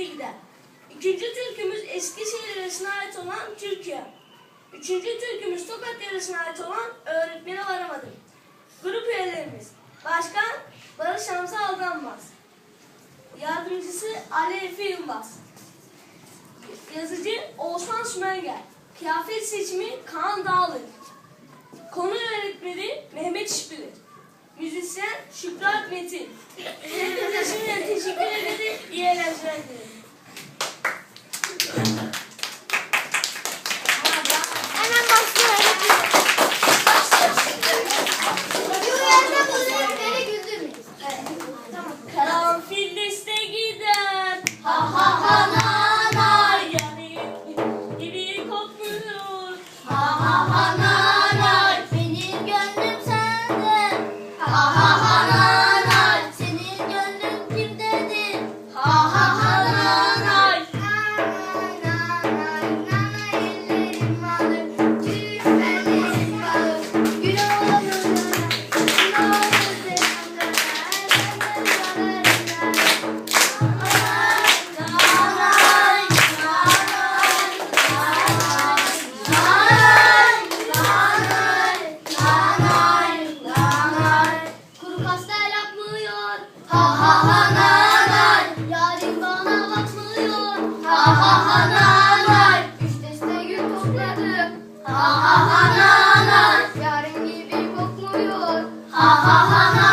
İkinci türkümüz Eskişehir yöresine ait olan Türkiye. Üçüncü türkümüz Tokat yöresine ait olan Öğretmeni Varamadım. Grup üyelerimiz Başkan Barış Hamza Aldanmaz. Yardımcısı Ali Efe Yılmaz. Yazıcı Oğuzhan Sümenger. Kıyafet seçimi Kaan Dağlı. Konu öğretmeni Mehmet İşbilir. Müzisyen Şükran Metin. Şimdiden teşekkür ederim. İyi eğlenceler dilerim. Hemen başlıyor. Güvenle bu öğretmeni güldürmeyin. Karanfil liste gider. Ha ha ha nanay. Yani gibi kokmuyor. Ha ha ha nanay. Benim gönlüm sende. Ha ha ha. ha ha ha.